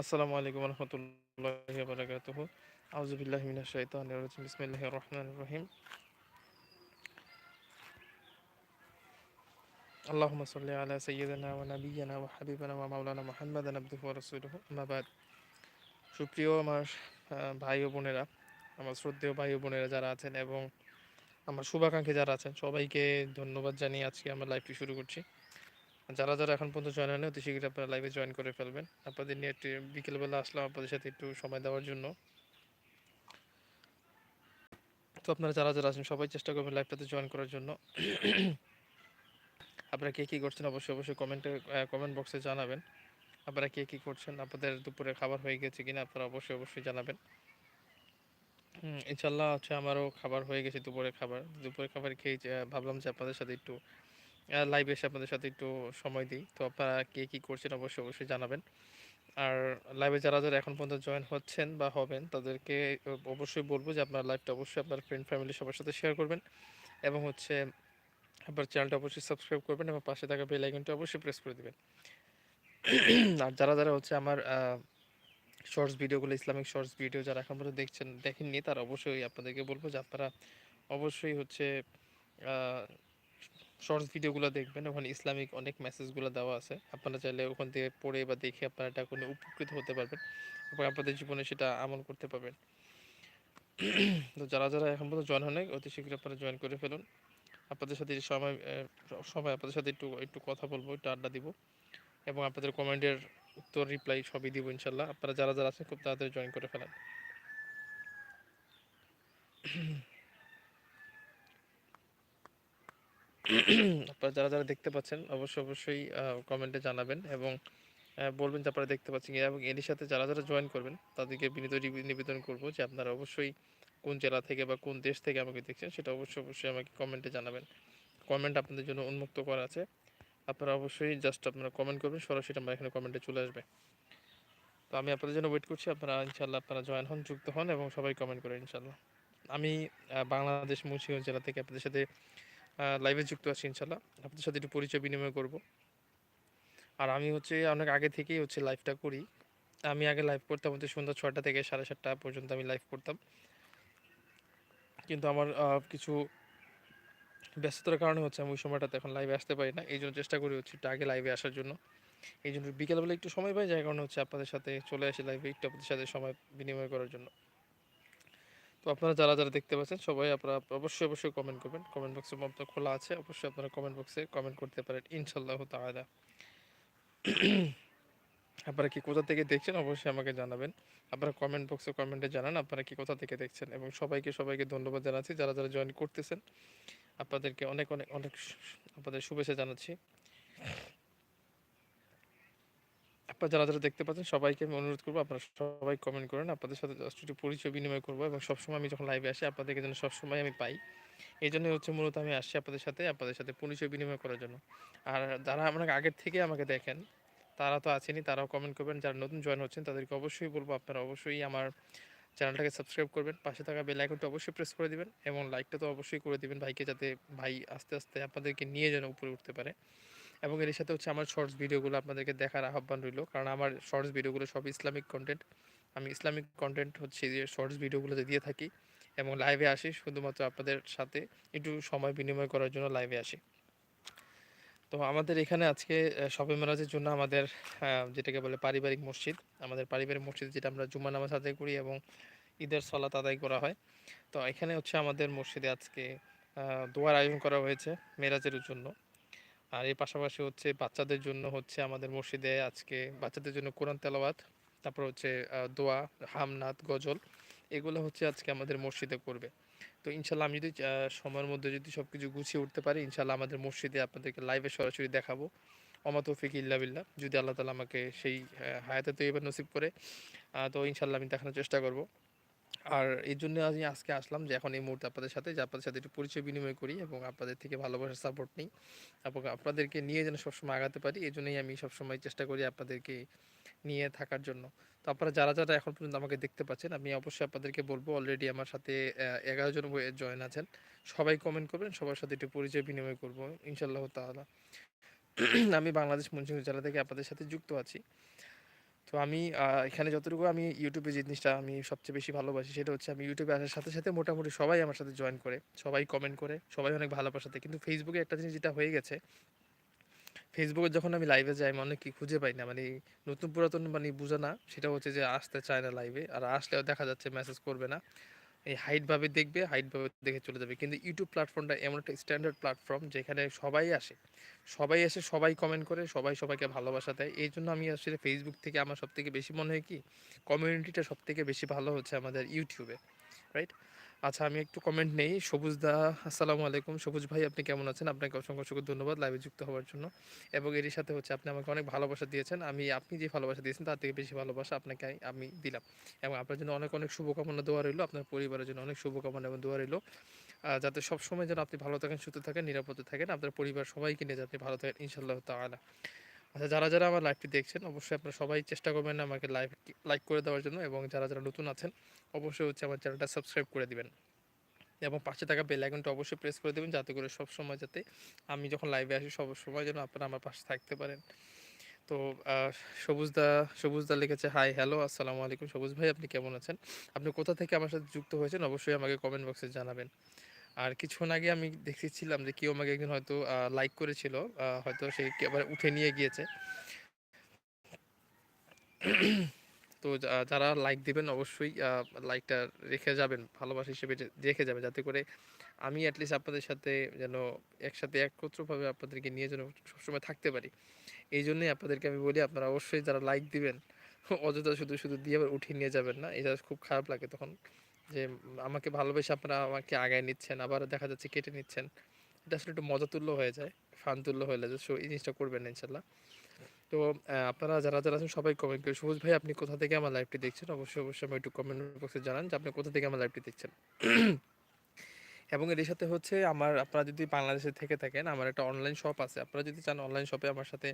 আসসালামু আলাইকুম রহমতুল্লাহি বারাকাতুহ। আউযুবিল্লাহি মিনাশ শাইতানির রাজিম। বিসমিল্লাহির রহমানির রহিম। আল্লাহুম্মা সাল্লি আলা সাইয়্যিদিনা ওয়া নাবিয়্যিনা ওয়া হাবিবিনা ওয়া মাওলানা মুহাম্মাদান আবদুহু ওয়া রাসূলুহু। আম্মা বাদ। সুপ্রিয় আমার ভাই ও বোনেরা, আমার শ্রদ্ধেয় ভাই ও বোনেরা যারা আছেন এবং আমার শুভাকাঙ্ক্ষী যারা আছেন, সবাইকে ধন্যবাদ জানিয়ে আজকে আমার লাইভটি শুরু করছি। যারা যারা এখন পর্যন্ত জয়েন হয়নি, অতি শীঘ্রই আপনারা লাইভে জয়েন করে ফেলবেন। আপনাদের নিয়ে একটু বিকেলবেলা আসলাম আপনাদের সাথে একটু সময় দেওয়ার জন্য। তো আপনারা যারা যারা আছেন, সবাই চেষ্টা করবেন লাইভটাতে জয়েন করার জন্য। আপনারা কে কী করছেন অবশ্যই অবশ্যই কমেন্টে কমেন্ট বক্সে জানাবেন। আপনারা কে কী করছেন, আপনাদের দুপুরে খাবার হয়ে গেছে কিনা আপনারা অবশ্যই অবশ্যই জানাবেন। ইনশাল্লাহ হচ্ছে আমারও খাবার হয়ে গেছে দুপুরে খাবার। দুপুরে খাবার খেয়ে ভাবলাম যে আপনাদের সাথে একটু লাইভে এসে আপনাদের সাথে একটু সময় দিই। তো আপনারা কে কী করছেন অবশ্যই অবশ্যই জানাবেন। আর লাইভে যারা যারা এখন পর্যন্ত জয়েন হচ্ছেন বা হবেন, তাদেরকে অবশ্যই বলব যে আপনার লাইভটা অবশ্যই আপনার ফ্রেন্ড ফ্যামিলি সবার সাথে শেয়ার করবেন এবং হচ্ছে আপনার চ্যানেলটা অবশ্যই সাবস্ক্রাইব করবেন এবং পাশে থাকা বেল আইকনটা অবশ্যই প্রেস করে দেবেন। আর যারা যারা হচ্ছে আমার শর্টস ভিডিওগুলো ইসলামিক শর্টস ভিডিও যারা এখন পর্যন্ত দেখছেন, দেখেননি, তারা অবশ্যই আপনাদেরকে বলব যে আপনারা অবশ্যই হচ্ছে শর্টস ভিডিওগুলো দেখবেন। ওখানে ইসলামিক অনেক মেসেজগুলো দেওয়া আছে। আপনারা চাইলে ওখান থেকে পড়ে বা দেখে আপনারা এটা কোনো উপকৃত হতে পারবেন এবং আপনাদের জীবনে সেটা আমল করতে পারবেন। তো যারা যারা এখন পর্যন্ত জয়েন হন অতি শীঘ্র আপনারা জয়েন করে ফেলুন। আপনাদের সাথে সময় সময়, আপনাদের সাথে একটু একটু কথা বলব, একটু আড্ডা দিব এবং আপনাদের কমেন্টের উত্তর রিপ্লাই সবই দিব ইনশাল্লাহ আপনারা যারা যারা আছেন, খুব তাড়াতাড়ি জয়েন করে ফেলেন। আপনারা যারা যারা দেখতে পাচ্ছেন অবশ্যই অবশ্যই কমেন্টে জানাবেন এবং বলবেন যে আপনারা দেখতে পাচ্ছেন এবং এর সাথে যারা যারা জয়েন করবেন, তাদেরকে বিনীত নিবেদন করব যে আপনারা অবশ্যই কোন জেলা থেকে বা কোন দেশ থেকে আমাকে দেখছেন সেটা অবশ্যই অবশ্যই আমাকে কমেন্টে জানাবেন। কমেন্ট আপনাদের জন্য উন্মুক্ত করা আছে। আপনারা অবশ্যই জাস্ট আপনারা কমেন্ট করবেন, সরাসরি আমার এখানে কমেন্টে চলে আসবে। তো আমি আপনাদের জন্য ওয়েট করছি, আপনারা ইনশাল্লাহ আপনারা জয়েন হন, যুক্ত হন এবং সবাই কমেন্ট করেন ইনশাল্লাহ আমি বাংলাদেশ মুন্সিগঞ্জ জেলা থেকে আপনাদের সাথে লাইভে যুক্ত আছি ইনশাল্লাহ আপনাদের সাথে একটু পরিচয় বিনিময় করব। আর আমি হচ্ছে, অনেক আগে থেকেই হচ্ছে লাইভটা করি। আমি আগে লাইভ করতাম হচ্ছে সন্ধ্যা ছয়টা থেকে সাড়ে সাতটা পর্যন্ত আমি লাইভ করতাম। কিন্তু আমার কিছু ব্যস্ততার কারণে হচ্ছে আমি ওই সময়টাতে এখন লাইভে আসতে পারি না। এই জন্য চেষ্টা করি হচ্ছে একটু আগে লাইভে আসার জন্য। এই জন্য বিকেলবেলা একটু সময় পাই, যার কারণে হচ্ছে আপনাদের সাথে চলে আসি লাইভে একটু আপনাদের সাথে সময় বিনিময় করার জন্য। তো আপনারা যারা যারা দেখতে পাচ্ছেন, সবাই আপনারা অবশ্যই অবশ্যই কমেন্ট করবেন। কমেন্ট বক্সে আপনার খোলা আছে। অবশ্যই আপনারা কমেন্ট বক্সে কমেন্ট করতে পারেন ইনশাল্লাহ তাআলা। আপনারা কি কোথা থেকে দেখছেন, অবশ্যই আমাকে জানাবেন। আপনারা কমেন্ট বক্সে কমেন্টে জানান, আপনারা কি কোথা থেকে দেখছেন। এবং সবাইকে সবাইকে ধন্যবাদ জানাচ্ছি, যারা যারা জয়েন করতেছেন। আপনাদেরকে অনেক অনেক অনেক আপনাদের শুভেচ্ছা জানাচ্ছি। আপনারা যারা যারা দেখতে পাচ্ছেন সবাইকে আমি অনুরোধ করব আপনারা সবাই কমেন্ট করেন, আপনাদের সাথে জাস্ট একটু পরিচয় বিনিময় করব এবং সবসময় আমি যখন লাইভে আসি আপনাদেরকে যেন সবসময় আমি পাই। এই জন্য হচ্ছে মূলত আমি আসছি আপনাদের সাথে আপনাদের সাথে পরিচয় বিনিময় করার জন্য। আর যারা আপনাকে আগের থেকে আমাকে দেখেন, তারা তো আছেনই, তারাও কমেন্ট করবেন। যারা নতুন জয়েন হচ্ছেন, তাদেরকে অবশ্যই বলব আপনারা অবশ্যই আমার চ্যানেলটাকে সাবস্ক্রাইব করবেন। পাশে থাকা বেল আইকনটা অবশ্যই প্রেস করে দিবেন এবং লাইকটা তো অবশ্যই করে দিবেন ভাইকে, যাতে ভাই আস্তে আস্তে আপনাদেরকে নিয়ে যেন উপরে উঠতে পারে। এবং এর সাথে হচ্ছে আমার শর্টস ভিডিওগুলো আপনাদেরকে দেখার আহ্বান রইল। কারণ আমার শর্টস ভিডিওগুলো সব ইসলামিক কন্টেন্ট আমি ইসলামিক কন্টেন্ট হচ্ছে যে শর্টস ভিডিওগুলোতে দিয়ে থাকি এবং লাইভে আসি শুধুমাত্র আপনাদের সাথে। একটু সময় বিনিময় করার জন্য লাইভে আসি। তো আমাদের এখানে আজকে শবে মেরাজের জন্য আমাদের যেটাকে বলে পারিবারিক মসজিদ। আমাদের পারিবারিক মসজিদ যেটা আমরা জুম্মা নামাজ আদায় করি এবং ঈদের সলাত আদায় করা হয়। তো এখানে হচ্ছে আমাদের মসজিদে আজকে দোয়ার আয়োজন করা হয়েছে মেরাজের জন্য। আর এর পাশাপাশি হচ্ছে বাচ্চাদের জন্য হচ্ছে আমাদের মসজিদে আজকে বাচ্চাদের জন্য কোরআন তেলাওয়াত, তারপর হচ্ছে দোয়া, হামনাত, গজল, এগুলো হচ্ছে আজকে আমাদের মসজিদে করবে। তো ইনশাল্লাহ আমি যদি সময়ের মধ্যে যদি সব কিছু গুছিয়ে উঠতে পারি, ইনশাল্লাহ আমাদের মসজিদে আপনাদেরকে লাইভে সরাসরি দেখাবো। অমা তৌফিক বিল্লাহ। যদি আল্লাহ তালা আমাকে সেই হায়াতে তো এবার নসিব করে তো ইনশাল্লাহ আমি দেখানোর চেষ্টা করব। আর এই জন্য আমি আজকে আসলাম যে এখন এই মুহূর্তে আপনাদের সাথে, যে আপনাদের সাথে একটু পরিচয় বিনিময় করি এবং আপনাদের থেকে ভালোবাসার সাপোর্ট নিই এবং আপনাদেরকে নিয়ে যেন সবসময় আগাতে পারি, এই জন্যই আমি সবসময় চেষ্টা করি আপনাদেরকে নিয়ে থাকার জন্য। তো আপনারা যারা যারা এখন পর্যন্ত আমাকে দেখতে পাচ্ছেন, আমি অবশ্যই আপনাদেরকে বলব অলরেডি আমার সাথে এগারো জন জয়েন আছেন। সবাই কমেন্ট করবেন, সবার সাথে একটু পরিচয় বিনিময় করব ইনশাল্লাহ তাআলা। আমি বাংলাদেশ মুন্সিগঞ্জ জেলা থেকে আপনাদের সাথে যুক্ত আছি। তো আমি এখানে যতটুকু আমি ইউটিউবে যে জিনিসটা আমি সবচেয়ে বেশি ভালোবাসি সেটা হচ্ছে আমি ইউটিউবে আসার সাথে, সাথে মোটামুটি সবাই আমার সাথে জয়েন করে। সবাই কমেন্ট করে, সবাই অনেক ভালোবাসাতে। কিন্তু ফেসবুকে একটা জিনিস যেটা হয়ে গেছে ফেসবুকে যখন আমি লাইভে যাই আমি কি খুঁজে পাই না। মানে নতুন পুরাতন মানে বোঝা না। সেটা হচ্ছে যে আসতে চায় না লাইভে। আর আসলেও দেখা যাচ্ছে মেসেজ করবে না। এই হাইটভাবে দেখবে, হাইটভাবে দেখে চলে যাবে। কিন্তু ইউটিউব প্ল্যাটফর্মটা এমন একটা স্ট্যান্ডার্ড প্ল্যাটফর্ম যেখানে সবাই আসে। সবাই এসে সবাই কমেন্ট করে, সবাই সবাইকে ভালোবাসা দেয়। এই জন্য আমি আসলে ফেসবুক থেকে আমার সবথেকে বেশি মনে হয় কি কমিউনিটিটা সবথেকে বেশি ভালো হচ্ছে আমাদের ইউটিউবে। রাইট? আচ্ছা আমি একটু কমেন্ট নেই। সবুজ দা আসসালামু আলাইকুম। সবুজ ভাই আপনি কেমন আছেন? আপনাকে অসংখ্য, অসংখ্য ধন্যবাদ লাইভে যুক্ত হওয়ার জন্য। এবং এরই সাথে হচ্ছে আপনি আমাকে অনেক ভালোবাসা দিয়েছেন। আমি আপনি যে ভালোবাসা দিয়েছেন তার থেকে বেশি ভালোবাসা আপনাকে আমি দিলাম। এবং আপনার জন্য অনেক, অনেক শুভকামনা দোয়া রইল। আপনার পরিবারের জন্য অনেক শুভকামনা এবং দোয়া রইল। যাতে সবসময় যেন আপনি ভালো থাকেন, সুস্থ থাকেন, নিরাপদে থাকেন। আপনার পরিবার সবাইকে নিয়ে যাতে ভালো থাকেন ইনশাআল্লাহ তাআলা। আচ্ছা যারা, যারা আমার লাইভটি দেখছেন অবশ্যই আপনারা সবাই চেষ্টা করবেন আমাকে লাইভ লাইক করে দেওয়ার জন্য এবং যারা, যারা নতুন আছেন অবশ্যই হচ্ছে আমার চ্যানেলটা সাবস্ক্রাইব করে দিবেন। এবং পাশে থাকা বেল আইকনটা অবশ্যই প্রেস করে দেবেন যাতে করে সব সময় যাতে আমি যখন লাইভে আসি সব সময় যেন আপনারা আমার পাশে থাকতে পারেন। তো সবুজদা সবুজদা লিখেছে হাই হ্যালো আসসালামু আলাইকুম সবুজ ভাই আপনি কেমন আছেন? আপনি কোথা থেকে আমার সাথে যুক্ত হয়েছেন অবশ্যই আমাকে কমেন্ট বক্সে জানাবেন। আর কিছুক্ষণ আগে আমি দেখেছিলাম যে কেউ আমাকে একজন হয়তো লাইক করেছিল। হয়তো সে একেবারে উঠে নিয়ে গিয়েছে। তো যারা লাইক দিবেন অবশ্যই লাইকটা রেখে যাবেন। ভালোবাসা হিসেবে রেখে যাবেন। যাতে করে আমি এট লিস্ট আপনাদের সাথে যেন একসাথে একত্রভাবে আপনাদেরকে নিয়ে যেন সবসময় থাকতে পারি। এই জন্যই আপনাদেরকে আমি বলি আপনারা অবশ্যই যারা লাইক দিবেন অযথা শুধু, শুধু দিয়ে আবার উঠিয়ে নিয়ে যাবেন না। এটা খুব খারাপ লাগে তখন। যে আমাকে ভালোবেসে আপনারা আমাকে আগায় নিচ্ছেন। আবার দেখা যাচ্ছে কেটে নিচ্ছেন। এটা আসলে একটু মজা তুল্য হয়ে যায়। ফান তুল্য হয়ে যায়। সো এই জিনিসটা করবেন ইনশাল্লাহ তো আপনারা যারা, যারা আছেন সবাই কমেন্ট করেন সবুজ ভাই আপনি কোথা থেকে আমার লাইভটি দেখছেন? অবশ্যই, অবশ্যই আমি একটু কমেন্ট বক্সে জানান যে আপনি কোথা থেকে আমার লাইভটি দেখছেন। এবং এর সাথে হচ্ছে আমার, আপনারা যদি বাংলাদেশে থেকে থাকেন, আমার একটা অনলাইন শপ আছে। আপনারা যদি চান অনলাইন শপে আমার সাথে,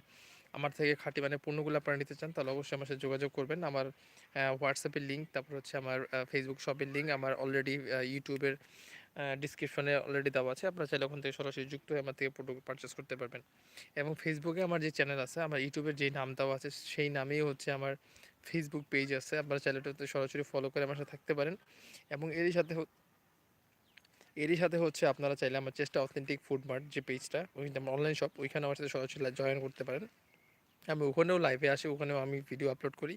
আমার থেকে খাঁটি মানে পণ্যগুলো আপনারা নিতে চান, তাহলে অবশ্যই আমার সাথে যোগাযোগ করবেন। আমার হোয়াটসঅ্যাপের লিঙ্ক তারপর হচ্ছে আমার ফেসবুক শপের লিঙ্ক আমার অলরেডি ইউটিউবের ডেসক্রিপশনে অলরেডি দেওয়া আছে। আপনারা চাইলে ওখান থেকে সরাসরি যুক্ত হয়ে আমার থেকে প্রোডাক্ট পারচেজ করতে পারবেন। এবং ফেসবুকে আমার যে চ্যানেল আছে, আমার ইউটিউবের যেই নাম দেওয়া আছে, সেই নামেই হচ্ছে আমার ফেসবুক পেজ আছে। আপনারা চাইলে সরাসরি ফলো করে আমার সাথে থাকতে পারেন। এবং এরই সাথে এরই সাথে হচ্ছে আপনারা চাইলে আমার চেষ্টা অথেন্টিক ফুড মার্ট যে পেজটা ওইটা আমার অনলাইন শপ ওইখানে আমার সাথে সরাসরি জয়েন করতে পারেন। আমি ওখানেও লাইভে আসি, ওখানেও আমি ভিডিও আপলোড করি।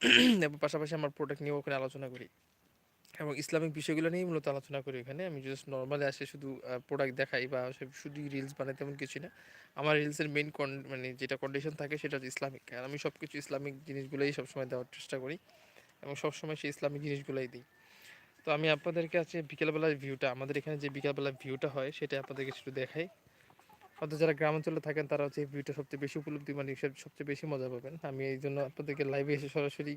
এবং পাশাপাশি আমার প্রোডাক্ট নিয়েও ওখানে আলোচনা করি। এবং ইসলামিক বিষয়গুলো নিয়েই মূলত আলোচনা করি ওখানে। আমি জাস্ট নর্মালি আসে শুধু প্রোডাক্ট দেখাই বা শুধুই রিলস বানাই তেমন কিছুই না। আমার রিলসের মেন কন মানে যেটা কন্ডিশন থাকে সেটা ইসলামিক। আর আমি সব কিছু ইসলামিক জিনিসগুলোই সবসময় দেওয়ার চেষ্টা করি। এবং সবসময় সেই ইসলামিক জিনিসগুলোই দিই। তো আমি আপনাদেরকে আজকে বিকেলবেলার ভিউটা, আমাদের এখানে যে বিকালবেলার ভিউটা হয়, সেটা আপনাদেরকে একটু দেখাই। হয়তো যারা গ্রামাঞ্চলে থাকেন, তারা হচ্ছে ভিউটা সবচেয়ে বেশি উপলব্ধি মানে সবচেয়ে বেশি মজা পাবেন। আমি এই জন্য আপনাদেরকে লাইভে এসে সরাসরি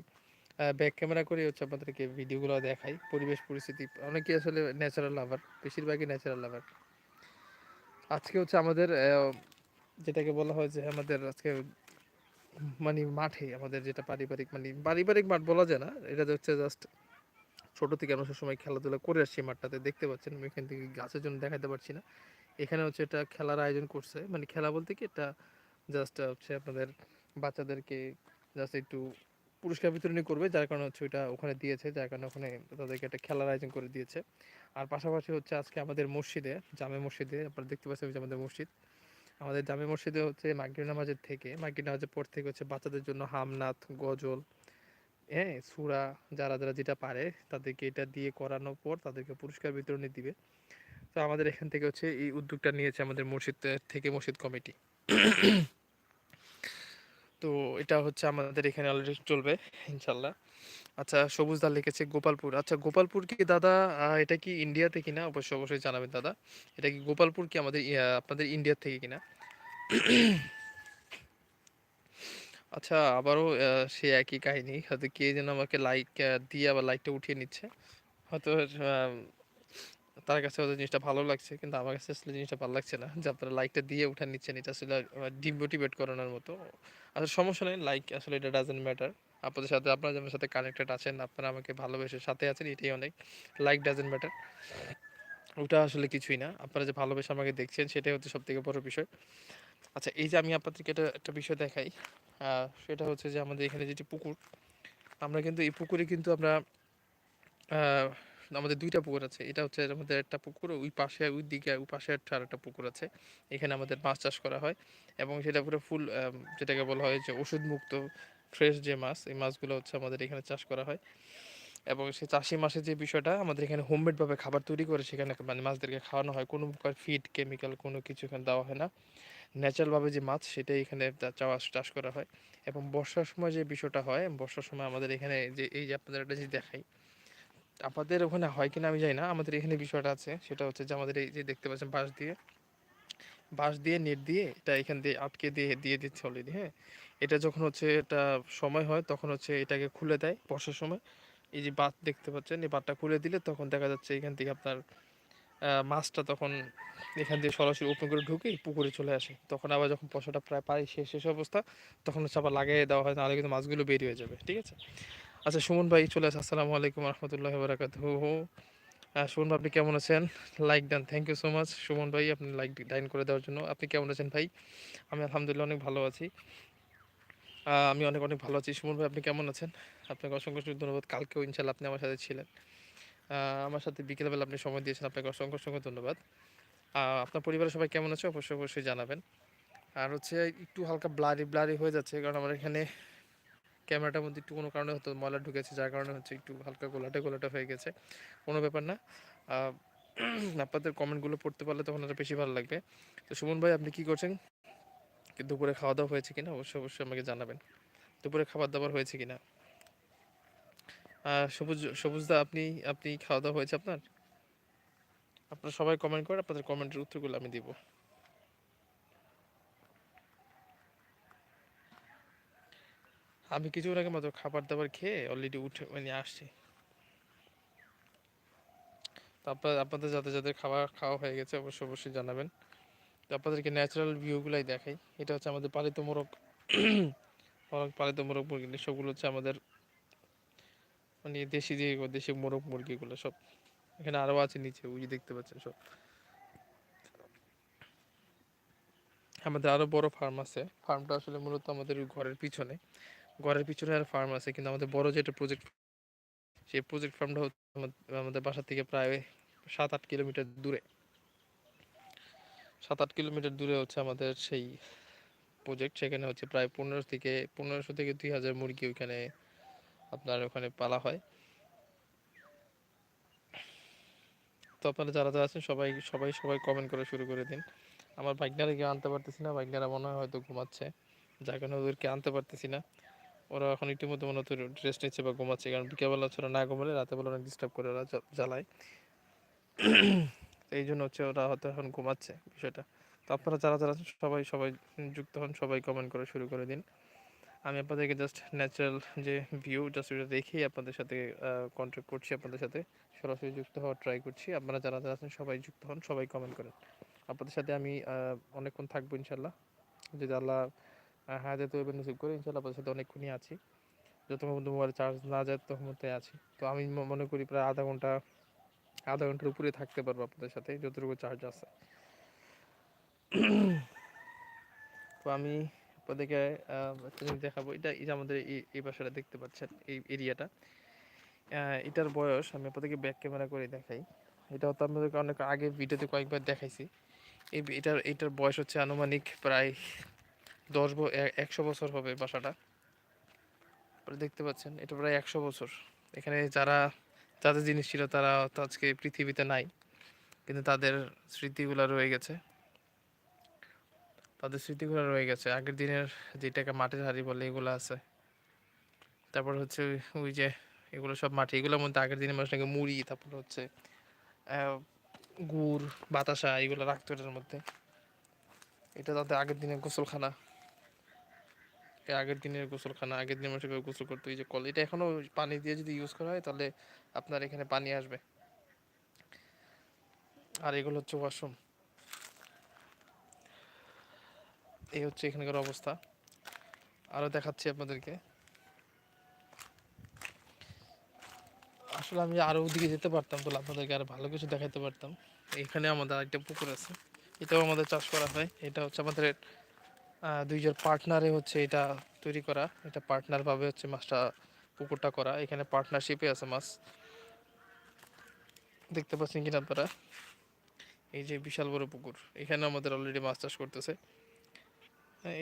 ব্যাক ক্যামেরা করে হচ্ছে আপনাদেরকে ভিডিওগুলো দেখাই। পরিবেশ, পরিস্থিতি, অনেকেই আসলে ন্যাচারাল লাভার। বেশিরভাগই ন্যাচারাল লাভার। আজকে হচ্ছে আমাদের যেটাকে বলা হয় যে আমাদের আজকে মানে মাঠে আমাদের যেটা পারিবারিক মানে পারিবারিক মাঠ বলা যায় না। এটা হচ্ছে জাস্ট ছোট থেকে আমরা সবসময় খেলাধুলা করে আসছি মাঠটাতে দেখতে পাচ্ছেন। আমি এখান থেকে গাছের জন্য দেখাতে পারছি না। এখানে হচ্ছে এটা খেলার আয়োজন করছে। মানে খেলা বলতে কি এটা জাস্ট হচ্ছে আপনাদের বাচ্চাদেরকে জাস্ট একটু পুরস্কার বিতরণী করবে যার কারণে হচ্ছে ওইটা ওখানে দিয়েছে। যার কারণে ওখানে তাদেরকে একটা খেলার আয়োজন করে দিয়েছে। আর পাশাপাশি হচ্ছে আজকে আমাদের মসজিদে জামে মসজিদে আপনারা দেখতে পাচ্ছেন যে আমাদের মসজিদ। আমাদের জামে মসজিদে হচ্ছে মাগরিব নামাজের থেকে মাগরিব নামাজের পর থেকে হচ্ছে বাচ্চাদের জন্য হামনাথ গজল, হ্যাঁ? সূরা যারা, যারা যেটা পারে তাদেরকে এটা দিয়ে করানোর পর তাদেরকে পুরস্কার বিতরণী দিবে। তো আমাদের এখান থেকে হচ্ছে এই উদ্যোগটা নিয়েছে আমাদের মসজিদ থেকে মসজিদ কমিটি। তো এটা হচ্ছে আমাদের এখানে অলরেডি চলবে ইনশাল্লাহ আচ্ছা সবুজ দা লিখেছে গোপালপুর। আচ্ছা গোপালপুর কি দাদা এটা কি ইন্ডিয়াতে কিনা? অবশ্যই, অবশ্যই জানাবেন দাদা। এটা কি গোপালপুর কি আমাদের আপনাদের ইন্ডিয়া থেকে কিনা? আচ্ছা আবারও সেই একই কাহিনী। হয়তো কে যেন আমাকে লাইক দিয়ে আবার লাইকটা উঠিয়ে নিচ্ছে। হয়তো তার কাছে হয়তো জিনিসটা ভালো লাগছে। কিন্তু আমার কাছে আসলে জিনিসটা ভালো লাগছে না। যে আপনারা লাইকটা দিয়ে উঠায় নিচ্ছেন। এটা আসলে ডিমোটিভেট করানোর মতো। আসলে সমস্যা নেই। লাইক আসলে এটা ডাজেন্ট ম্যাটার। আপনাদের সাথে, আপনারা যেমন সাথে কানেক্টেড আছেন। আপনারা আমাকে ভালোবেসে সাথে আছেন, এটাই অনেক। Like doesn't matter. ওটা আসলে কিছুই না। আপনারা যে ভালোবেসে আমাকে দেখছেন, সেটাই হচ্ছে সব থেকে বড় বিষয়। আচ্ছা এই যে আমি আপনাদেরকে এটা একটা বিষয় দেখাই সেটা হচ্ছে যে আমাদের এখানে যেটি পুকুর, আমরা কিন্তু এই পুকুরে কিন্তু আমরা আমাদের দুইটা পুকুর আছে। এটা হচ্ছে আমাদের একটা পুকুর, ওই পাশে, ওই দিকে, ওই পাশে একটা আর একটা পুকুর আছে। এখানে আমাদের মাছ চাষ করা হয় এবং সেটা পুরো ফুল যেটাকে বলা হয় যে ওষুধ মুক্ত ফ্রেশ যে মাছ, এই মাছগুলো হচ্ছে আমাদের এখানে চাষ করা হয়। এবং সেই চাষি মাসের যে বিষয়টা, আমাদের এখানে হোমমেডভাবে খাবার তৈরি করে সেখানে মানে মাছদেরকে খাওয়ানো হয়। কোনো প্রকার ফিড কেমিক্যাল কোনো কিছু এখানে দেওয়া হয় না। ন্যাচারাল ভাবে যে মাছ, সেটাই এখানে চাষ চাষ করা হয়। এবং বর্ষার সময় যে বিষয়টা হয় বর্ষার সময় আমাদের এখানে যে, এই যে আপনাদের একটা জিনিস দেখাই। আপনাদের ওখানে হয় কিনা আমি জানি না, আমাদের এখানে বিষয়টা আছে। সেটা হচ্ছে যে আমাদের এই যে দেখতে পাচ্ছেন বাঁশ দিয়ে। বাঁশ দিয়ে, নেট দিয়ে এটা এখান দিয়ে আটকে দিয়ে দিয়ে দিচ্ছে অলরেডি হ্যাঁ? এটা যখন হচ্ছে এটা সময় হয়, তখন হচ্ছে এটাকে খুলে দেয় বর্ষার সময়। এই যে বাঁধ দেখতে পাচ্ছেন, এই বাঁধটা খুলে দিলে তখন দেখা যাচ্ছে এখান থেকে আপনার মাছটা তখন এখান দিয়ে সরাসরি ওপেন করে ঢুকে পুকুরে চলে আসে। তখন আবার যখন পশাটা প্রায় পাই, শেষ শেষ অবস্থা, তখন হচ্ছে আবার লাগিয়ে দেওয়া হয়, নাহলে কিন্তু মাছগুলো বেরিয়ে যাবে, ঠিক আছে? আচ্ছা সুমন ভাই চলে আসে, আসসালামু আলাইকুম রহমতুল্লাহ বারাকাত সুমন ভাই, আপনি কেমন আছেন? Like then thank you so much Suman ভাই, আপনি লাইক ডাইন করে দেওয়ার জন্য। আপনি কেমন আছেন ভাই? আমি আলহামদুলিল্লাহ অনেক ভালো আছি। আমি অনেক অনেক ভালো আছি। সুমন ভাই, আপনি কেমন আছেন? আপনাকে অসংখ্য ধন্যবাদ। কালকেও ইনশাল্লাহ আপনি আমার সাথে ছিলেন। আমার সাথে বিকেলবেলা আপনি সময় দিয়েছেন, আপনাকে অসংখ্য অসংখ্য ধন্যবাদ। আপনার পরিবারের সবাই কেমন আছে? অবশ্যই অবশ্যই জানাবেন। আর হচ্ছে একটু হালকা ব্লারি ব্লারি হয়ে যাচ্ছে, কারণ আমার এখানে ক্যামেরাটার মধ্যে একটু কোনো কারণে হয়তো ময়লা ঢুকেছে, যার কারণে হচ্ছে একটু হালকা গোলাটে গোলাটে হয়ে গেছে। কোনো ব্যাপার না। আপনাদের কমেন্টগুলো পড়তে পারলে তখন আরও বেশি ভালো লাগবে। তো সুমন ভাই, আপনি কি করছেন? দুপুরে খাওয়া দাওয়া হয়েছে কিনা? অবশ্যই অবশ্যই আমাকে জানাবেন। দুপুরে খাবার দাবার হয়েছে কিনা? সবুজ সবুজদা আপনি আপনি খাওয়া দাওয়া হয়েছে আপনার? আপনারা সবাই কমেন্ট করেন আপনাদের কমেন্টের উত্তরগুলো আমি দিব। আমি কিছুক্ষণ আগে মাত্র খাবার দাবার খেয়ে অলরেডি উঠে মানে আসছি। তো আপনার, আপনাদের যাদের যাদের খাবার খাওয়া হয়ে গেছে অবশ্যই অবশ্যই জানাবেন। তো আপনাদেরকে ন্যাচারাল ভিউগুলাই দেখাই। এটা হচ্ছে আমাদের পালিত মোরগ পালিত মোরগ মুরগি। সবগুলো হচ্ছে আমাদের মানে দেশি যে দেশি মোরগ মুরগিগুলো সব এখানে আরও আছে নিচে, ওই দেখতে পাচ্ছেন সব। আমাদের আরও বড় ফার্ম আছে। ফার্মটা আসলে মূলত আমাদের ঘরের পিছনে। ঘরের পিছনে আর ফার্ম আছে, কিন্তু আমাদের বড় যেটা প্রজেক্ট সেই প্রজেক্ট ফার্মটা হচ্ছে আমাদের বাসা থেকে প্রায় সাত আট কিলোমিটার দূরে। সাত আট কিলোমিটার দূরে হচ্ছে আমাদের সেই প্রজেক্ট সেখানে হচ্ছে প্রায় পনেরো থেকে, পনেরোশো থেকে দুই হাজার মুরগি ওইখানে আপনার ওখানে পালা হয়। তো আপনারা যারা যারা আছেন, সবাই সবাই সবাই কমেন্ট করে শুরু করে দিন। আমার বাইকনারে কেউ আনতে পারতেছি না বাইকনারা মনে হয় হয়তো ঘুমাচ্ছে। যার কারণে ওদেরকে আনতে পারতেছি না। ওরা এখন ইতিমধ্যে মনে হতো ড্রেস নিচ্ছে বা ঘুমাচ্ছে, কারণ বিকেলবেলা ছোট না ঘুমালে রাতে বেলা অনেক ডিস্টার্ব করে ওরা জ্বালায়। এই জন্য হচ্ছে ওরা হয়তো এখন ঘুমাচ্ছে বিষয়টা। তো আপনারা যারা যারা আছেন, সবাই সবাই যুক্ত হন, সবাই কমেন্ট করে শুরু করে দিন। আমি আপনাদেরকে জাস্ট ন্যাচারাল যে ভিউ জাস্ট ওটা দেখেই আপনাদের সাথে কন্ট্যাক্ট করছি আপনাদের সাথে। সরাসরি যুক্ত হওয়ার ট্রাই করছি। আপনারা যারা যারা আছেন, সবাই যুক্ত হন, সবাই কমেন্ট করেন। আপনাদের সাথে আমি অনেকক্ষণ থাকব ইনশাল্লাহ যদি আল্লাহ হায়াতে তো নসিব করে ইনশাল্লাহ আপনাদের সাথে অনেকক্ষণই আছি। যত পর্যন্ত মোবাইল চার্জ না যায় তখন মধ্যে আছি। তো আমি মনে করি প্রায় আধা ঘণ্টা, আধা ঘণ্টার উপরে থাকতে পারব আপনাদের সাথে, যতটুকু চার্জ আছে। তো আমি আহ, দেখাবো। এটা যে আমাদের এই বাসাটা দেখতে পাচ্ছেন এই এরিয়াটা। এটার বয়স আমি আপনাদেরকে ব্যাক ক্যামেরা করে দেখাই। এটা হয়তো আপনাদেরকে অনেক আগে ভিডিওতে কয়েকবার দেখাইছি। এই এটার এটার বয়স হচ্ছে আনুমানিক প্রায় দশ একশো বছর হবে বাসাটা। দেখতে পাচ্ছেন এটা প্রায় একশো বছর। এখানে যারা যাদের জিনিস ছিল তারা তো আজকে পৃথিবীতে নাই কিন্তু তাদের স্মৃতিগুলো রয়ে গেছে। তাদের স্মৃতিগুলো রয়ে গেছে। আগের দিনের যেটাকে মাটির হাড়ি বলে, এগুলো আছে। তারপর হচ্ছে ওই- যে এগুলো সব মাটি, এগুলোর মধ্যে আগের দিনের মানুষ নাকি মুড়ি, তারপর হচ্ছে গুড়, বাতাসা, এগুলো রাখতো এটার মধ্যে। এটা তাদের আগের দিনের গোসলখানা। আগের দিনের গোসলখানা, আগের দিনের মানুষ গোসল করতো এই যে কল, এটা এখনও পানি দিয়ে যদি ইউজ করা হয়, তাহলে আপনার এখানে পানি আসবে। আর এগুলো হচ্ছে ওয়াশরুম এই হচ্ছে এখানকার অবস্থা। আরও দেখাচ্ছি আপনাদেরকে। আসলে আমি আরও ওদিকে যেতে পারতাম তাহলে আপনাদেরকে আরও ভালো কিছু দেখাতে পারতাম। এখানে আমাদের আরেকটা পুকুর আছে। এটাও আমাদের চাষ করা হয়। এটা হচ্ছে আমাদের দুইজন পার্টনারে হচ্ছে এটা তৈরি করা। এটা পার্টনার ভাবে হচ্ছে মাছটা, পুকুরটা করা। এখানে পার্টনারশিপে আছে মাছ। দেখতে পাচ্ছেন কিনা আপনারা? এই যে বিশাল বড় পুকুর। এখানে আমাদের অলরেডি মাছ চাষ করতেছে।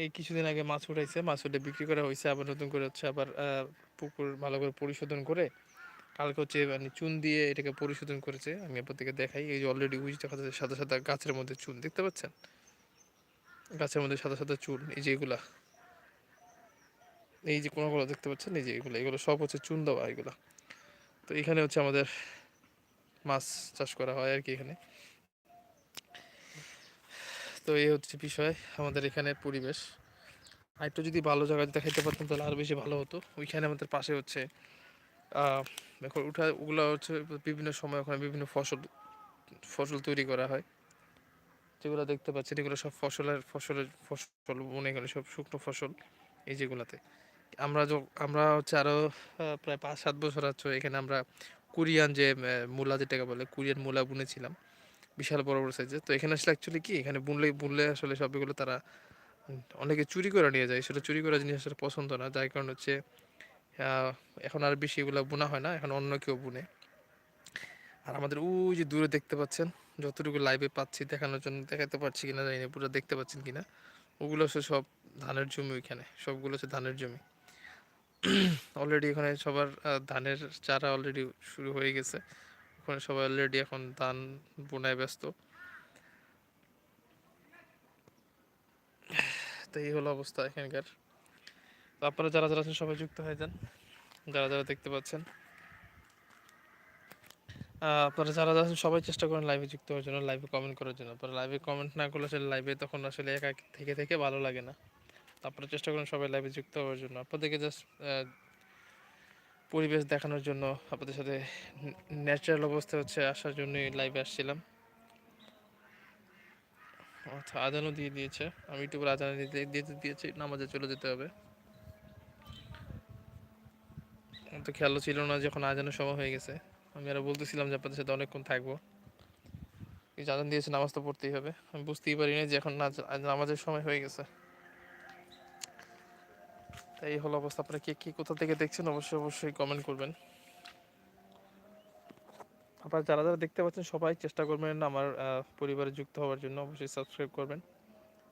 এই কিছুদিন আগে মাছ উঠাইছে, মাছ উঠে বিক্রি করা হয়েছে আবার নতুন করে হচ্ছে আবার পুকুর ভালো করে পরিশোধন করে কালকে হচ্ছে মানে চুন দিয়ে এটাকে পরিশোধন করেছে। আমি আপনাদেরকে দেখাই, এই যে অলরেডি উইচ দেখা যাচ্ছে সাদা সাদা গাছের মধ্যে চুন, দেখতে পাচ্ছেন? গাছের মধ্যে সাদা সাদা চুন, এই যে এগুলা। এই যে কোনোগুলো দেখতে পাচ্ছেন? এই যে এগুলো এগুলো সব হচ্ছে চুন দেওয়া, এগুলো। তো এখানে হচ্ছে আমাদের মাছ চাষ করা হয় আর কি এখানে। তো এই হচ্ছে বিষয়, আমাদের এখানের পরিবেশ। আর একটু যদি ভালো জায়গায় দেখাইতে পারতাম তাহলে আরও বেশি ভালো হতো। ওইখানে আমাদের পাশে হচ্ছে এখন উঠা, ওগুলো হচ্ছে বিভিন্ন সময় ওখানে বিভিন্ন ফসল ফসল তৈরি করা হয়। যেগুলো দেখতে পাচ্ছেন এগুলো সব ফসলের ফসলের ফসল, মনে গেলে সব শুকনো ফসল, এই যেগুলাতে। আমরা আমরা হচ্ছে আরও প্রায় পাঁচ সাত বছর হচ্ছে এখানে আমরা কোরিয়ান যে মূলা যেটাকে বলে, কোরিয়ান মূলা বুনেছিলাম। বিশাল বড় বড় সাইজের তো এখানে আসলে অ্যাকচুয়ালি কি, এখানে বুনলে বুনলে আসলে সবগুলো তারা অনেকে চুরি করে নিয়ে যায়। সেটা চুরি করা জিনিস আসলে পছন্দ না। যার কারণ হচ্ছে এখন আর বেশি এগুলো বোনা হয় না। এখন অন্য কেউ বুনে। আর আমাদের ওই যে দূরে দেখতে পাচ্ছেন, যতটুকু লাইভে পাচ্ছি, দেখানোর জন্য দেখাতে পারছি কিনা জানি না, পুরো দেখতে পাচ্ছেন কিনা। ওগুলো হচ্ছে সব ধানের জমি ওইখানে। সবগুলো হচ্ছে ধানের জমি। অলরেডি এখানে সবার ধানের চারা অলরেডি শুরু হয়ে গেছে। ওখানে সবাই অলরেডি এখন ধান বোনায় ব্যস্ত। তো এই হলো অবস্থা এখানকার। আপনারা যারা যারা আছেন, সবাই যুক্ত হয়ে যান। যারা যারা দেখতে পাচ্ছেন। আপনারা যারা আছেন, সবাই চেষ্টা করেন লাইভে যুক্ত হওয়ার জন্য লাইভে কমেন্ট করার জন্য। আপনারা লাইভে কমেন্ট না করলে আসলে লাইভে তখন আসলে একা থেকে থেকে ভালো লাগে না। আপনারা চেষ্টা করেন সবাই লাইভে যুক্ত হওয়ার জন্য। আপনাদেরকে জাস্ট পরিবেশ দেখানোর জন্য আপনাদের সাথে ন্যাচারাল অবস্থা হচ্ছে আসার জন্যই লাইভে আসছিলাম। আচ্ছা আদানও দিয়ে দিয়েছে। আমি একটু দিতে দিতে দিয়েছি, নামাজে চলে যেতে হবে। তো খেয়ালও ছিল না যখন আজানের সময় হয়ে গেছে। আমি আরও বলতেছিলাম যে আপনাদের সাথে অনেকক্ষণ থাকব। আজান দিয়েছে, নামাজ তো পড়তেই হবে। আমি বুঝতেই পারি না যে এখন নামাজের সময় হয়ে গেছে। এই হলো অবস্থা। আপনারা কে, কি কোথা থেকে দেখছেন, অবশ্যই অবশ্যই কমেন্ট করবেন। আপনারা যারা যারা দেখতে পাচ্ছেন, সবাই চেষ্টা করবেন আমার পরিবারে যুক্ত হওয়ার জন্য। অবশ্যই সাবস্ক্রাইব করবেন।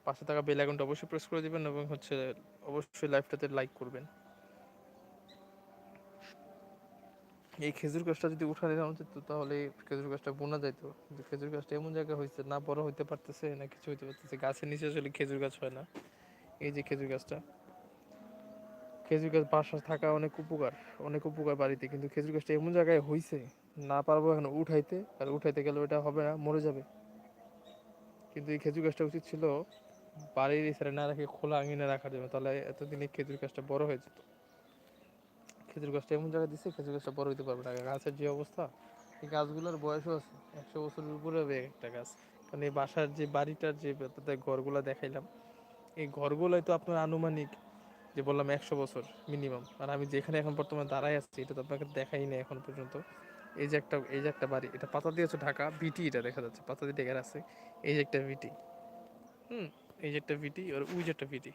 পাশে থাকা বেল আইকনটা অবশ্যই প্রেস করে দিবেন এবং হচ্ছে অবশ্যই লাইভটাতে লাইক করবেন। এই খেজুর গাছটা যদি উঠা দিতাম যেত তাহলে খেজুর গাছটা বোনা যাইতো কিন্তু খেজুর গাছটা এমন জায়গায় হয়েছে, না বড় হইতে পারতেছে, না কিছু হইতে পারতেছে, গাছের নিচে আসলে খেজুর গাছ হয় না। এই যে খেজুর গাছটা। খেজুর গাছ বাসা থাকা অনেক উপকার অনেক উপকার বাড়িতে। কিন্তু খেজুর গাছটা এমন জায়গায় হইছে, না পারব এখন উঠাইতে, আর উঠাইতে গেলে ওটা হবে না, মরে যাবে। কিন্তু এই খেজুর গাছটা উচিত ছিল বাড়ির এই না রেখে খোলা আঙিনে রাখার জন্য, তাহলে এতদিন এই খেজুর গাছটা বড় হয়ে যেত। খেজুর গাছটা এমন জায়গায় দিচ্ছে খেজুর গাছটা বড় হইতে পারবে না। গাছের যে অবস্থা, এই গাছগুলোর বয়সও আছে, একশো বছরের উপরে হবে একটা গাছ। কারণ এই বাসার যে বাড়িটার যে ঘরগুলো দেখাইলাম, এই ঘরগুলোই তো আপনার আনুমানিক যে বললাম একশো বছর মিনিমাম আর আমি যেখানে এখন বর্তমানে দাঁড়াই আসছি এটা তো আপনাকে দেখাই নাই এখন পর্যন্ত। এই যে একটা, এই যে একটা বাড়ি, এটা পাতা দিয়ে হচ্ছে ঢাকা ভিটি এটা দেখা যাচ্ছে, পাতা দিয়ে ঢেকে আছে এই যে একটা ভিটি হুম, এই যে একটা ভিটি আর ওই যে একটা ভিটি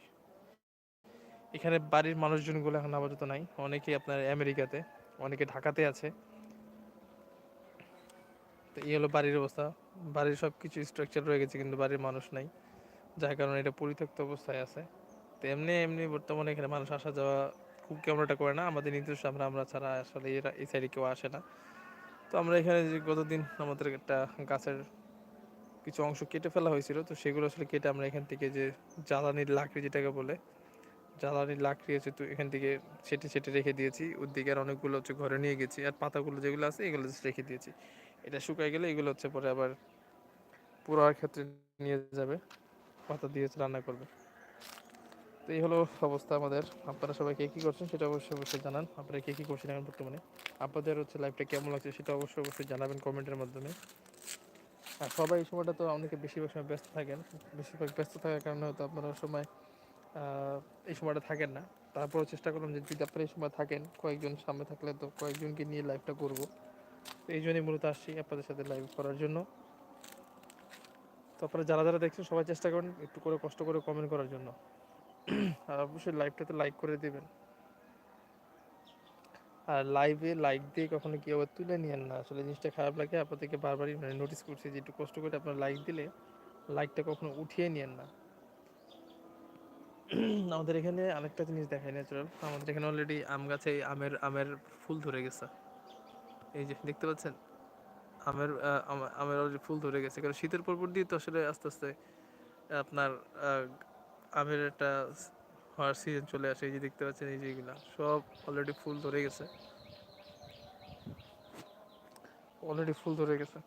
এখানে বাড়ির মানুষজনগুলো এখন আপাতত নাই। অনেকেই আপনার আমেরিকাতে, অনেকে ঢাকাতে আছে। তো এই হলো বাড়ির অবস্থা। বাড়ির সব কিছু স্ট্রাকচার রয়ে গেছে, কিন্তু বাড়ির মানুষ নাই। যার কারণে এটা পরিত্যক্ত অবস্থায় আছে। তো এমনি এমনি বর্তমানে এখানে মানুষ আসা যাওয়া খুব কেমন একটা করে না। আমাদের নিজস্ব আমরা আমরা ছাড়া আসলে এরা, এই সাইডে কেউ আসে না। তো আমরা এখানে যে গতদিন আমাদের একটা গাছের কিছু অংশ কেটে ফেলা হয়েছিল। তো সেগুলো আসলে কেটে আমরা এখান থেকে যে জ্বালানির লাকড়ি যেটাকে বলে, জ্বালানির লাকড়ি আছে তো এখান থেকে ছেটে ছেটে রেখে দিয়েছি। ওর দিকে আর অনেকগুলো হচ্ছে ঘরে নিয়ে গেছি। আর পাতাগুলো যেগুলো আছে, এগুলো রেখে দিয়েছি। এটা শুকায় গেলে এগুলো হচ্ছে পরে আবার পোড়ার ক্ষেত্রে নিয়ে যাবে। পাতা দিয়ে রান্না করবে। তো এই হলো অবস্থা আমাদের। আপনারা সবাই কে কী করছেন সেটা অবশ্যই অবশ্যই জানান। আপনারা কে কী করছেন এখন বর্তমানে? আপনাদের হচ্ছে লাইফটা কেমন লাগছে সেটা অবশ্যই অবশ্যই জানাবেন কমেন্টের মাধ্যমে। আর সবাই এই সময়টা তো অনেকে বেশিরভাগ সময় ব্যস্ত থাকেন। বেশিরভাগ ব্যস্ত থাকার কারণে হয়তো আপনারা সময় এই সময়টা থাকেন না। তারপরেও চেষ্টা করলাম যে যদি আপনারা এই সময় থাকেন, কয়েকজন সামনে থাকলে তো কয়েকজনকে নিয়ে লাইভটা করব। তো এই জন্যই মূলত আসছি আপনাদের সাথে লাইভ করার জন্য। তো আপনারা যারা যারা দেখছেন সবাই চেষ্টা করেন একটু করে কষ্ট করে কমেন্ট করার জন্য। আর অবশ্যই লাইভটাতে লাইক করে দিবেন। আর লাইভে লাইক দিয়ে কখনো কেউ আবার তুলে নিয়েন না। আসলে জিনিসটা খারাপ লাগে, আপনাদেরকে বারবারই মানে নোটিস করছি যে একটু কষ্ট করে আপনার লাইক দিলে লাইকটা কখনো উঠিয়ে নিয়েন না। আমাদের এখানে আরেকটা জিনিস দেখায় ন্যাচারাল আমাদের এখানে অলরেডি আম গাছে আমের আমের ফুল ধরে গেছে। এই যে দেখতে পাচ্ছেন? আমের আমের অলরেডি ফুল ধরে গেছে। কারণ শীতের পর পর দিয়ে তো আসলে আস্তে আস্তে আপনার আমের একটা হওয়ার সিজন চলে আসে এই যে দেখতে পাচ্ছেন এই যে এগুলা সব অলরেডি ফুল ধরে গেছে। অলরেডি ফুল ধরে গেছে।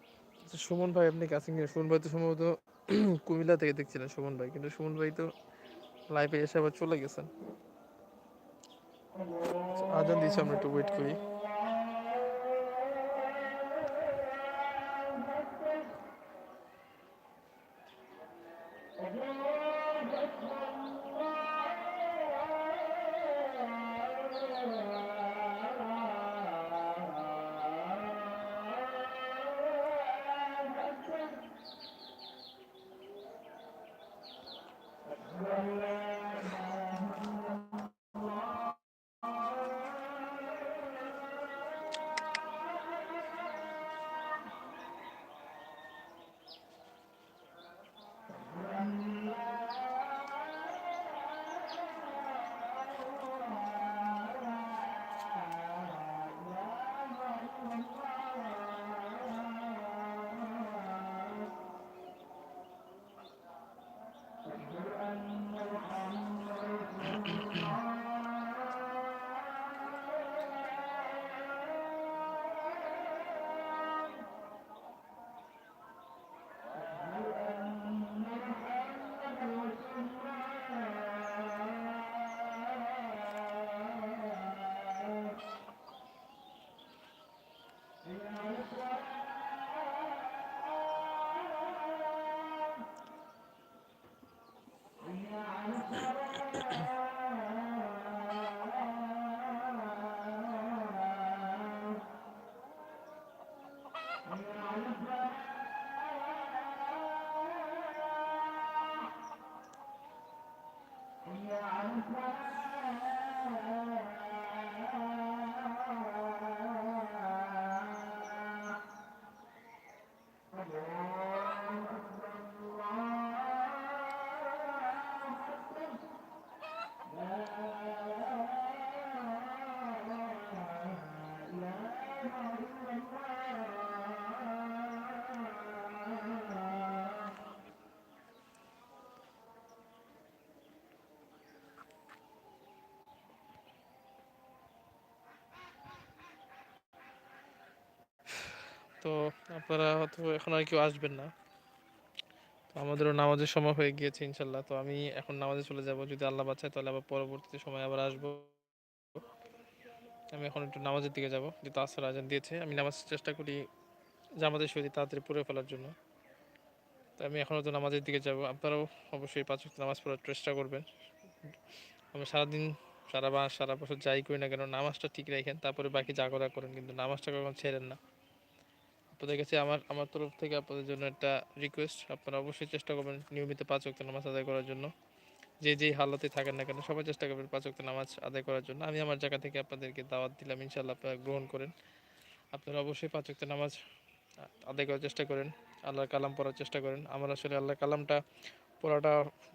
আচ্ছা, সুমন ভাই আপনি কাছে নিয়ে সুমন ভাই তো সম্ভবত কুমিল্লা থেকে দেখছিলেন সুমন ভাই কিন্তু সুমন ভাই তো লাইভে এসে আবার চলে গেছেন। আচ্ছা, আজান দিচ্ছে আমরা একটু ওয়েট করি। তো আপনারা হয়তো এখন আর কেউ আসবেন না। তো আমাদেরও নামাজের সময় হয়ে গিয়েছে ইনশাল্লাহ তো আমি এখন নামাজে চলে যাব। যদি আল্লাহ বাঁচায় তাহলে আবার পরবর্তীতে সময় আবার আসব। আমি এখন একটু নামাজের দিকে যাব। যেহেতু আসর আজান দিয়েছে, আমি নামাজ চেষ্টা করি জামাতের সহিত তাড়াতাড়ি পড়ে ফেলার জন্য। তো আমি এখনও তো নামাজের দিকে যাব। আপনারাও অবশ্যই পাঁচ নামাজ পড়ার চেষ্টা করবেন। আমি সারাদিন, সারা মাস সারা বছর যাই করি না কেন, নামাজটা ঠিক রাখেন, তারপরে বাকি যা করা করেন, কিন্তু নামাজটা কখন ছেড়েন না। আপনাদের কাছে আমার আমার তরফ থেকে আপনাদের জন্য একটা রিকোয়েস্ট আপনারা অবশ্যই চেষ্টা করবেন নিয়মিত পাঁচ ওয়াক্ত নামাজ আদায় করার জন্য। যে যেই হালতে থাকেন না কেন, সবাই চেষ্টা করবেন পাঁচ ওয়াক্ত নামাজ আদায় করার জন্য। আমি আমার জায়গা থেকে আপনাদেরকে দাওয়াত দিলাম ইনশাল্লাহ আপনারা গ্রহণ করেন। আপনারা অবশ্যই পাঁচ ওয়াক্ত নামাজ আদায় করার চেষ্টা করেন, আল্লাহর কালাম পড়ার চেষ্টা করেন। আমার আসলে আল্লাহর কালামটা পড়াটা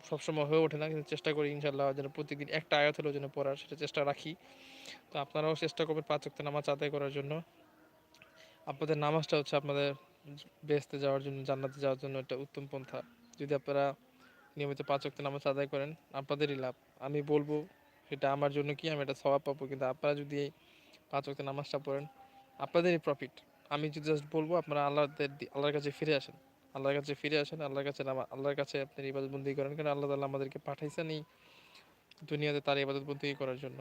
সবসময় হয়ে ওঠে না, কিন্তু চেষ্টা করি ইনশাল্লাহ যেন প্রতিদিন একটা আয়াত হলেও যেন পড়ার, সেটা চেষ্টা রাখি। তো আপনারাও চেষ্টা করবেন পাঁচ ওয়াক্ত নামাজ আদায় করার জন্য। আপনাদের নামাজটা হচ্ছে আপনাদের বেহেস্তে যাওয়ার জন্য, জান্নাতে যাওয়ার জন্য একটা উত্তম পন্থা। যদি আপনারা নিয়মিত পাঁচ ওয়াক্ত নামাজ আদায় করেন, আপনাদেরই লাভ। আমি বলব সেটা আমার জন্য কি, আমি এটা স্বভাব পাবো, কিন্তু আপনারা যদি এই পাঁচ ওয়াক্ত নামাজটা পড়েন, আপনাদেরই প্রফিট আমি যদি জাস্ট বলব, আপনারা আল্লাহর আল্লাহর কাছে ফিরে আসেন। আল্লাহর কাছে ফিরে আসেন, আল্লাহর কাছে নামা আল্লাহর কাছে আপনি ইবাদত বন্দি করেন, কারণ আল্লাহ তাআলা আমাদেরকে পাঠাইছেন এই দুনিয়াতে তার ইবাদত বন্দি করার জন্য।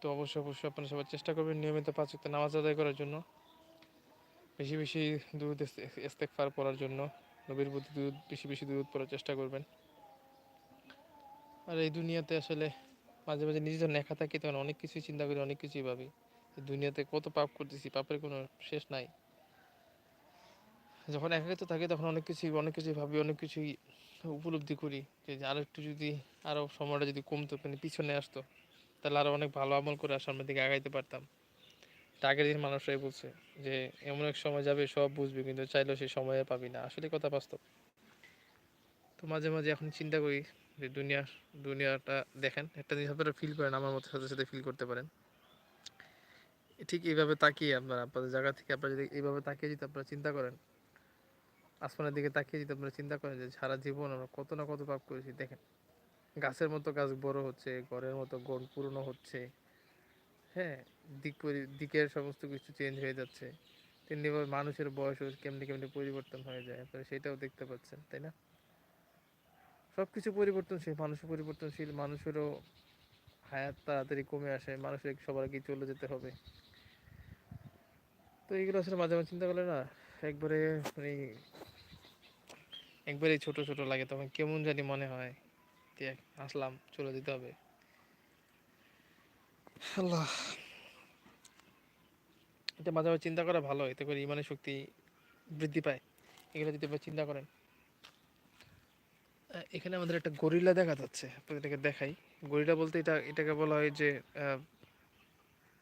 তো অবশ্যই অবশ্যই আপনারা সবাই চেষ্টা করবেন নিয়মিত পাঁচ নামাজ আদায় করার জন্য। বেশি বেশি দুধ ইস্তেকফার পড়ার জন্য, নবীর প্রতি দুধ বেশি বেশি দুধ পড়ার চেষ্টা করবেন। আর এই দুনিয়াতে আসলে মাঝে মাঝে নিজে যখন একা থাকি তখন অনেক কিছুই চিন্তা করি, অনেক কিছুই ভাবি। দুনিয়াতে কত পাপ করতেছি, পাপের কোনো শেষ নাই। যখন একাকিত্ব থাকে তখন অনেক কিছুই অনেক কিছুই ভাবি, অনেক কিছুই উপলব্ধি করি যে আরও একটু যদি আরও সময়টা যদি কমতো মানে পিছনে আসতো, তাহলে আরও অনেক ভালো আমল করে সামনের দিকে আগাইতে পারতাম। আগের দিন মানুষরাই বলছে যে, এমন এক সময় যাবে, সব বুঝবে, কিন্তু চাইলেও সেই সময়ে পাবি না। আসলে কথা বাস্তব। তো মাঝে মাঝে এখন চিন্তা করি যে, দুনিয়া, দুনিয়াটা দেখেন, একটা জিনিস আপনারা ফিল করেন, আমার মতো সাথে সাথে ফিল করতে পারেন। ঠিক এইভাবে তাকিয়ে আপনারা, আপনাদের জায়গা থেকে আপনারা যদি এইভাবে তাকিয়ে যদি আপনারা চিন্তা করেন, আসমানের দিকে তাকিয়ে যদি আপনারা চিন্তা করেন যে, সারা জীবন আমরা কত না কত পাপ করেছি, দেখেন। গাছের মতো গাছ বড় হচ্ছে, ঘরের মতো ঘর পুরনো হচ্ছে। হ্যাঁ দিক দিকের সমস্ত কিছু চেঞ্জ হয়ে যাচ্ছে। তেমনিভাবে মানুষের বয়সও কেমনি কেমনি পরিবর্তন হয়ে যায়, আপনারা সেটাও দেখতে পাচ্ছেন, তাই না? সব কিছু পরিবর্তনশীল মানুষও পরিবর্তনশীল, মানুষেরও হায়াত তাড়াতাড়ি কমে আসে, মানুষের সবার আগে চলে যেতে হবে। তো এইগুলো আসলে মাঝে মাঝে চিন্তা করলে না, একবারে মানে একবারে ছোট ছোট লাগে, তখন কেমন জানি মনে হয় আসলাম, চলে যেতে হবে। আল্লাহ। এটা মাঝে মাঝে চিন্তা করা ভালো, এতে করে ইমানের শক্তি বৃদ্ধি পায়। এগুলো যদি চিন্তা করেন। এখানে আমাদের একটা গরিলা দেখা যাচ্ছে আপনাদেরকে দেখাই। গরিলা বলতে এটা, এটাকে বলা হয় যে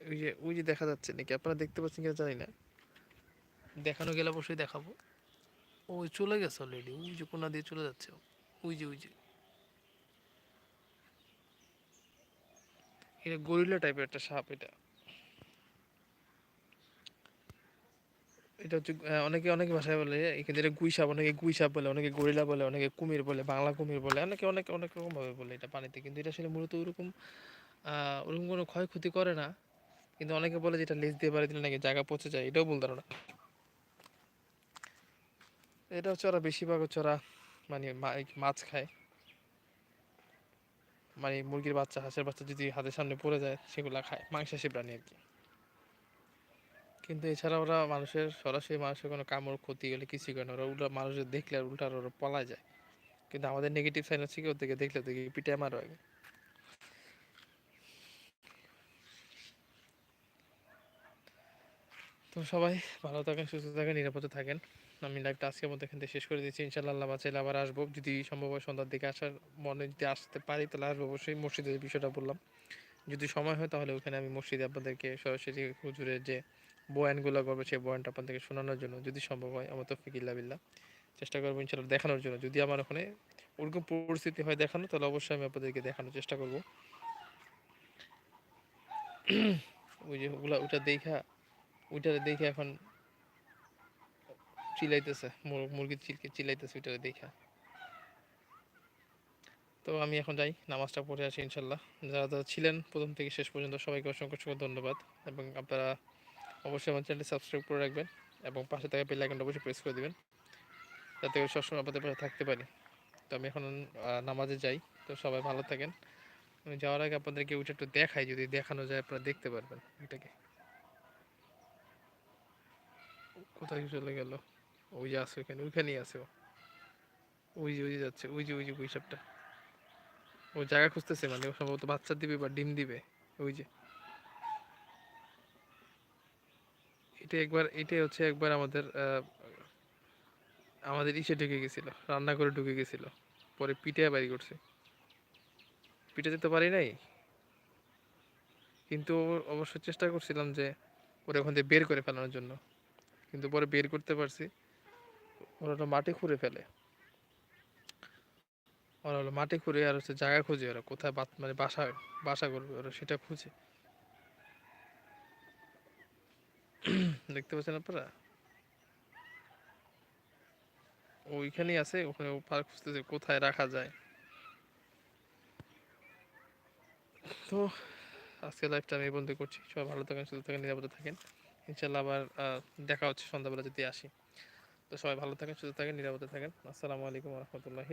ওই যে ওই যে দেখা যাচ্ছে নাকি? আপনারা দেখতে পাচ্ছেন কিনা জানি না। দেখানো গেলে অবশ্যই দেখাবো। ওই চলে গেছে অলরেডি ওই যে কোনা দিয়ে চলে যাচ্ছে ওই যে ওই যে। এটা গরিলা টাইপের একটা সাপ এটা। এটা হচ্ছে অনেকে অনেক ভাষায় বলে, এখানে এটা গুই সাপ অনেকে গুই সাপ বলে, অনেকে গরিলা বলে, অনেকে কুমির বলে, বাংলা কুমির বলে, অনেকে অনেক অনেক রকম ভাবে বলে এটা পানিতে। কিন্তু এটা আসলে মূলত ওরকম ওরকম কোনো ক্ষয়ক্ষতি করে না। কিন্তু অনেকে বলে যে এটা লেজ দিয়ে বাড়ি দিলে নাকি জায়গা পচে যায়, এটাও বলতে না এটা হচ্ছে ওরা বেশিরভাগ হচ্ছে ওরা মানে মাছ খায়। মানে মুরগির বাচ্চা, হাঁসের বাচ্চা যদি হাতের সামনে পড়ে যায়, সেগুলা খায়, মাংসাশী প্রাণী আর কি। কিন্তু এছাড়া ওরা মানুষের সরাসরি মানুষের কোনো কামড়, ক্ষতি হলে কিছুই করে না। ওরা উল্টা মানুষের দেখলে আর উল্টা ওরা পলা যায়। কিন্তু আমাদের নেগেটিভ সাইন হচ্ছে কি, ওদেরকে দেখলে ওদেরকে পিঠে মারো আগে। তো সবাই ভালো থাকেন, সুস্থ থাকেন, নিরাপদে থাকেন। আমি লাইভটা আজকের মধ্যে এখান থেকে শেষ করে দিচ্ছি। ইনশাল্লাহ আল্লাহ বাঁচাইলে আবার আসব। যদি সম্ভব হয় সন্ধ্যার দিকে আসার মনে যদি আসতে পারি, তাহলে আসব অবশ্যই। মসজিদের বিষয়টা বললাম। যদি সময় হয় তাহলে ওখানে আমি মসজিদে আপনাদেরকে সরাসরি হুজুরের যে বয়ানগুলো করবে সেই বয়ানটা আপনাদেরকে শোনানোর জন্য, যদি সম্ভব হয়, আমার তো ফিকিল্লা বিল্লাহ। চেষ্টা করব ইনশাল্লাহ দেখানোর জন্য। যদি আমার ওখানে ওরকম পরিস্থিতি হয় দেখানো, তাহলে অবশ্যই আমি আপনাদেরকে দেখানোর চেষ্টা করব। ওই যে ওগুলা ওটা দেখা, ওইটা দেখে এখন চিলাইতেছে মুরগির মুরগি চিলকে চিল্লাইতেছে ওইটা দেখা। তো আমি এখন যাই, নামাজটা পড়ে আসি ইনশাল্লাহ যারা যারা ছিলেন, প্রথম থেকে শেষ পর্যন্ত সবাইকে অসংখ্য অসংখ্য ধন্যবাদ। এবং আপনারা অবশ্যই আমার চ্যানেলটি সাবস্ক্রাইব করে রাখবেন এবং পাশে থাকা বেল আইকনটা অবশ্যই প্রেস করে দিবেন। যাতে করে সবসময় আপনাদের পাশে থাকতে পারি। তো আমি এখন নামাজে যাই। তো সবাই ভালো থাকেন। আমি যাওয়ার আগে আপনাদেরকে ওইটা একটু দেখাই, যদি দেখানো যায় আপনারা দেখতে পারবেন এটাকে কোথায় চলে গেল? ওই যে আছে ওইখানে, ওইখানেই আছে ও। ওই যে ওই যে যাচ্ছে, ওই যে ওই যে ওই সবটা ও জায়গা খুঁজতেছে মানে ও সম্ভবত বাচ্চা দিবে বা ডিম দিবে। ওই যে। এটা একবার এটাই হচ্ছে একবার আমাদের আমাদের ইসে ঢুকে গেছিল রান্না করে ঢুকে গেছিল, পরে পিঠে বাড়ি করছে। পিঠে যেতে পারি নাই। কিন্তু অবশ্য চেষ্টা করছিলাম যে ওরা ওখান থেকে বের করে ফেলানোর জন্য। কিন্তু পরে বের করতে পারছি। ওরা তো মাটি খুঁড়ে ফেলে। ওরা হলো মাটি খুঁড়ে আর হচ্ছে জায়গা খুঁজে ওরা, কোথায় মানে বাসা বাসা করবে ওরা, সেটা খুঁজে। দেখতে পাচ্ছেন আপনারা? ওইখানেই আছে, ওখানে পার্ক খুঁজতেছে, কোথায় রাখা যায়। তো আজকে লাইভটা আমি বন্ধ করছি। সবাই ভালো থাকেন, সুস্থ থাকেন, নিরাপদে থাকেন। ইনশাল্লাহ আবার দেখা হচ্ছে সন্ধ্যাবেলা যদি আসি। তো সবাই ভালো থাকেন, সুস্থ থাকেন, নিরাপদে থাকেন। আসসালামু আলাইকুম রহমতুল্লাহি